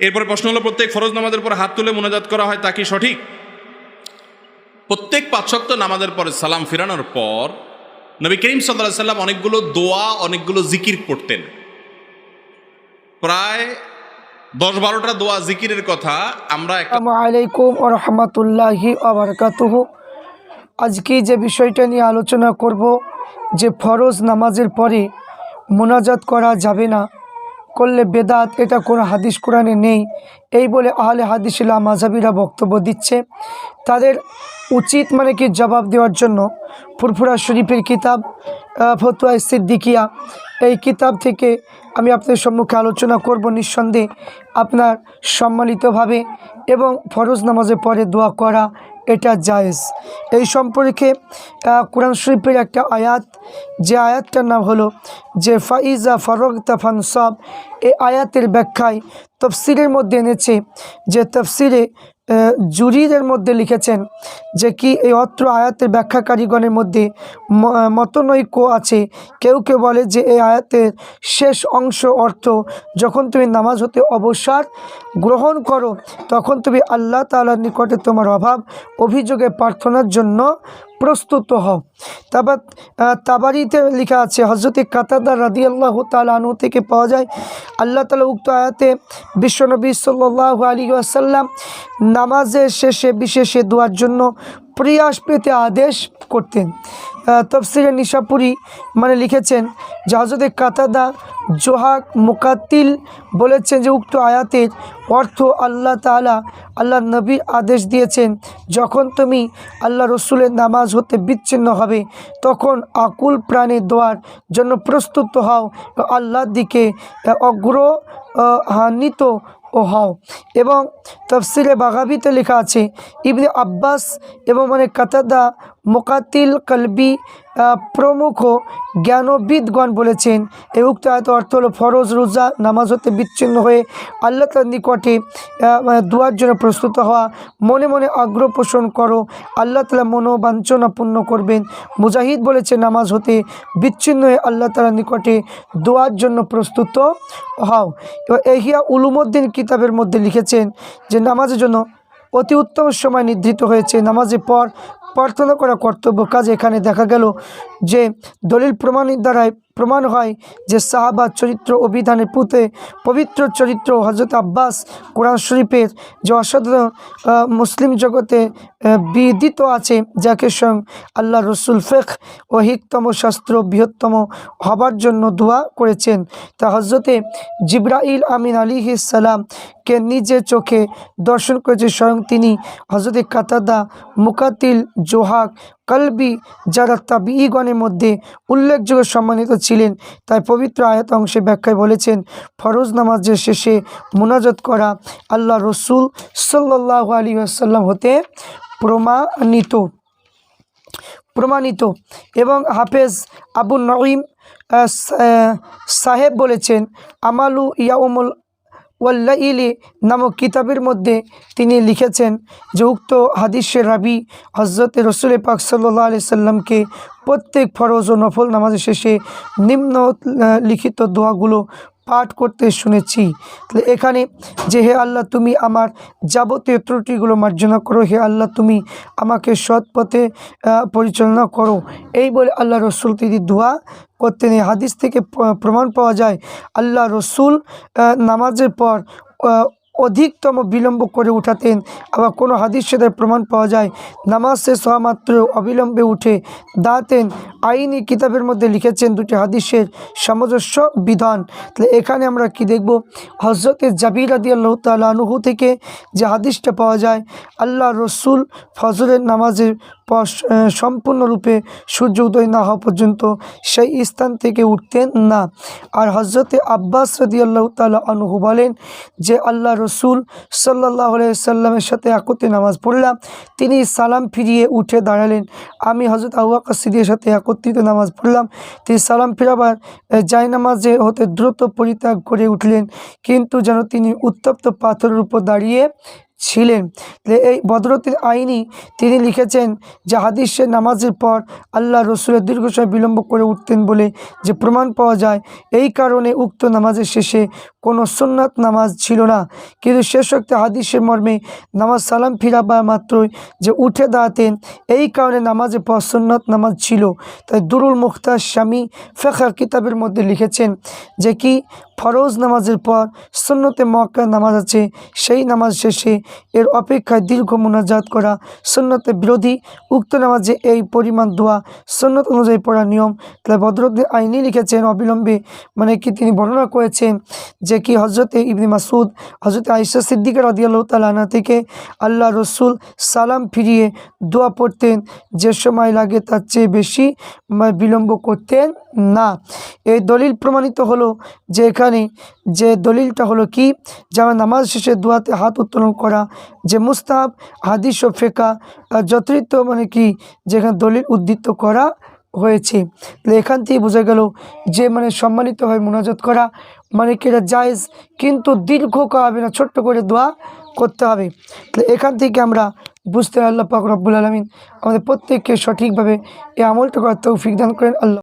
এরপরে প্রশ্ন হলো, প্রত্যেক ফরজ নামাজের পর হাত তুলে মোনাজাত করা হয় তা কি সঠিক? প্রত্যেক পাঁচশক্ত নামাজের পরে সালাম ফিরানোর পর নবী করিম সাল্লাহ সাল্লাম অনেকগুলো দোয়া, অনেকগুলো জিকির পড়তেন প্রায় দশ বারোটা দোয়া জিকিরের কথা আমরা আলাইকুম রহমতুল্লাহি আবরকাতুহু আজকে যে বিষয়টা নিয়ে আলোচনা করব, যে ফরজ নামাজের পরে মোনাজাত করা যাবে না করলে বেদাত, এটা কোনো হাদিস কোরআনে নেই। এই বলে আহলে হাদিসিলা মাঝাবিরা বক্তব্য দিচ্ছে। তাদের উচিত মানে কি জবাব দেওয়ার জন্য। ফুরফুরা শরীফের কিতাব ফতুয়া সিদ্দিকিয়া, এই কিতাব থেকে আমি আপনাদের সম্মুখে আলোচনা করব নিঃসন্দেহে আপনার সম্মানিতভাবে এবং ফরজ নামাজের পরে দোয়া করা এটা জায়েজ। এই সম্পর্কে কোরআন শরীফের একটা আয়াত, যে আয়াতটার নাম হলো যে ফাইজা ফরক তাফান সব এই আয়াতের ব্যাখ্যায় তফসিরের মধ্যে এনেছে যে তফসিরে জুরিদের মধ্যে লিখেছেন যে কি এই অত্র আয়াতের ব্যাখ্যাকারীগণের মধ্যে মতনৈক্য আছে। কেউ কেউ বলে যে এই আয়াতের শেষ অংশ অর্থ যখন তুমি নামাজ হতে অবসর গ্রহণ করো, তখন তুমি আল্লাহ তালার নিকটে তোমার অভাব অভিযোগে প্রার্থনার জন্য প্রস্তুত হও। তারপর তাবারিতে লেখা আছে হজরত কাতাদা রাদি আল্লাহ তালু থেকে পাওয়া যায়, আল্লাহ তালা উক্ত আয়াতে বিশ্বনবী সাল্লাহ আলী আসাল্লাম নামাজের শেষে বিশেষে দোয়ার জন্য প্রয়াস পেতে আদেশ করতেন। তফসিরে নিশাপুরি মানে লিখেছেন যে কাতাদা জোহাক মোকাতিল বলেছেন যে উক্ত আয়াতের অর্থ আল্লাহ তাআলা আল্লাহ নবীর আদেশ দিয়েছেন যখন তুমি আল্লাহ রসুলের নামাজ হতে বিচ্ছিন্ন হবে তখন আকুল প্রাণে দোয়ার জন্য প্রস্তুত হও। আল্লাহর দিকে আহ, অগ্র আহ, হান্বিত ও হও। এবং তফসিলে বাগাবিতে লেখা আছে ইবনে আব্বাস এবং মানে কাতাদা মোকাতিল কলবি প্রমুখ জ্ঞানবিদগণ বলেছেন এই উক্ত আয়ত অর্থ হলো ফরজ রোজা, নামাজ হতে বিচ্ছিন্ন হয়ে আল্লাহ তার নিকটে মানে দুয়ার জন্য প্রস্তুত হওয়া। মনে মনে আগ্রহ পোষণ করো, আল্লাহ তালা মনোবাঞ্ছনা পূর্ণ করবেন। মুজাহিদ বলেছে, নামাজ হতে বিচ্ছিন্ন হয়ে আল্লাহ তালার নিকটে দোয়ার জন্য প্রস্তুত হও। এবার এহিয়া উলুমুদ্দিন কিতাবের মধ্যে লিখেছেন যে, নামাজের জন্য অতি উত্তম সময় নির্ধারিত হয়েছে। নামাজের পর প্রার্থনা করা কর্তব্য। কাজ এখানে দেখা গেল যে দলিল প্রমাণের দ্বারাই প্রমাণ হয় যে সাহাবা চরিত্র অভিধানের পুঁতে পবিত্র চরিত্র হজরত আব্বাস কোরআন শরীফের যে অসাধারণ মুসলিম জগতে বিদিত আছে, যাকে স্বয়ং আল্লাহ রসুল ফেখ ও হিকতম শাস্ত্র বৃহত্তম হবার জন্য দোয়া করেছেন। তা হজরতে জিব্রাইল আমিন আলী সালামকে নিজে চোখে দর্শন করেছে স্বয়ং তিনি হজরতে কাতাদা, মুকাতিল, জোহাক, কলবি যারা তাবিগণের মধ্যে উল্লেখযোগ্য সম্মানিত ছিলেন। তাই পবিত্র আয়াত অংশে ব্যাখ্যায় বলেছেন, ফরজ নামাজের শেষে মুনাজত করা আল্লাহ রসুল সাল্লাহ আলী আসাল্লাম হতে প্রমাণিত প্রমাণিত এবং হাফেজ আবু নঈম সাহেব বলেছেন, আমালু ইয়াউমুল ওয়াল্লাইলি নামক কিতাবের মধ্যে তিনি লিখেছেন যে উক্ত হাদিসের রাবি হজরত রসুল পাক সাল্লাহ আলি সাল্লামকে প্রত্যেক ফরজ ও নফল নামাজের শেষে নিম্ন লিখিত দোয়াগুলো পাঠ করতে শুনেছি। তাহলে এখানে যে হে আল্লাহ, তুমি আমার যাবতীয় ত্রুটিগুলো মার্জনা করো। হে আল্লাহ, তুমি আমাকে সৎ পথে পরিচালনা করো। এই বলে আল্লাহ রসুল তিনি দোয়া করতে নেই হাদিস থেকে প্রমাণ পাওয়া যায়, আল্লাহ রসুল নামাজের পর অধিকতম বিলম্ব করে উঠাতেন। আবার কোনো হাদিস সেদের প্রমাণ পাওয়া যায়, নামাজ শেষ হওয়া মাত্র অবিলম্বে উঠে দাঁতেন আইনি কিতাবের মধ্যে লিখেছেন দুটি হাদিসের সামঞ্জস্য বিধান। তাহলে এখানে আমরা কি দেখব? হজরতের জাবির আদি আল্লাহ তালহু থেকে যে হাদিসটা পাওয়া যায়, আল্লাহ রসুল ফজরের নামাজের পর সম্পূর্ণরূপে সূর্য উদয় না হওয়া পর্যন্ত সেই স্থান থেকে উঠতেন না। আর হজরতে আব্বাস রদি আল্লাহ তালা আনহু বলেন যে, আল্লাহ রসুল সাল্লাহ সাল্লামের সাথে একত্রে নামাজ পড়লাম। তিনি সালাম ফিরিয়ে উঠে দাঁড়ালেন। আমি হজরত আউয়াকা সিদ্দিকের সাথে একত্রিত নামাজ পড়লাম। তিনি সালাম ফিরাবার জায় নামাজে হতে দ্রুত পরিত্যাগ করে উঠলেন। কিন্তু যেন তিনি উত্তপ্ত পাথরের উপর দাঁড়িয়ে ছিলেন। এই বদরতির আইনি তিনি লিখেছেন যে হাদিসের নামাজের পর আল্লাহ রসুলের দীর্ঘ সময় বিলম্ব করে উঠতেন বলে যে প্রমাণ পাওয়া যায়। এই কারণে উক্ত নামাজের শেষে কোনো সুন্নাত নামাজ ছিল না। কিন্তু শেষ শক্তি হাদিসের মর্মে নামাজ সালাম ফিরাবা মাত্রই যে উঠে দাঁড়াতেন, এই কারণে নামাজের পর সুন্নত নামাজ ছিল। তাই দুরুল মুখতার স্বামী ফেখা কিতাবের মধ্যে লিখেছেন যে কি ফরজ নামাজের পর সুন্নতে মক্কা নামাজ আছে, সেই নামাজ শেষে এর অপেক্ষায় দীর্ঘ মোনাজাত করা সুন্নতে বিরোধী উক্ত নামাজে এই পরিমাণ দোয়া সুন্নত অনুযায়ী পড়া নিয়ম। তাই বদরুদ্দিন আইনি লিখেছেন অবিলম্বে মানে কি তিনি বর্ণনা করেছেন যে কি হজরতে ইবনি মাসুদ হজরত আইসা সিদ্দিকা রাদিয়াল্লাহ তালানা থেকে আল্লাহ রসুল সালাম ফিরিয়ে দোয়া পড়তেন, যে সময় লাগে তার চেয়ে বেশি বিলম্ব করতেন না। এই দলিল প্রমাণিত হলো যে এখানে যে দলিলটা হলো কি? যেমন নামাজ শেষে দোয়াতে হাত উত্তোলন করা, যে মুস্তাহাব, হাদিস ও ফেকা যথাযথ মানে কি? যেখানে দলিল উদ্ধৃত করা হয়েছে। এখান থেকে বোঝা গেল যে মানে সম্মানিতভাবে মোনাজত করা মানে কি এটা জায়েজ, কিন্তু দীর্ঘ হবে না, ছোট্ট করে দোয়া করতে হবে। তাহলে এখান থেকে আমরা বুঝতে আল্লাহ পাক রব্বুল আলমিন আমাদের প্রত্যেককে সঠিকভাবে এই আমলটা করার তৌফিক দান করেন। আল্লাহ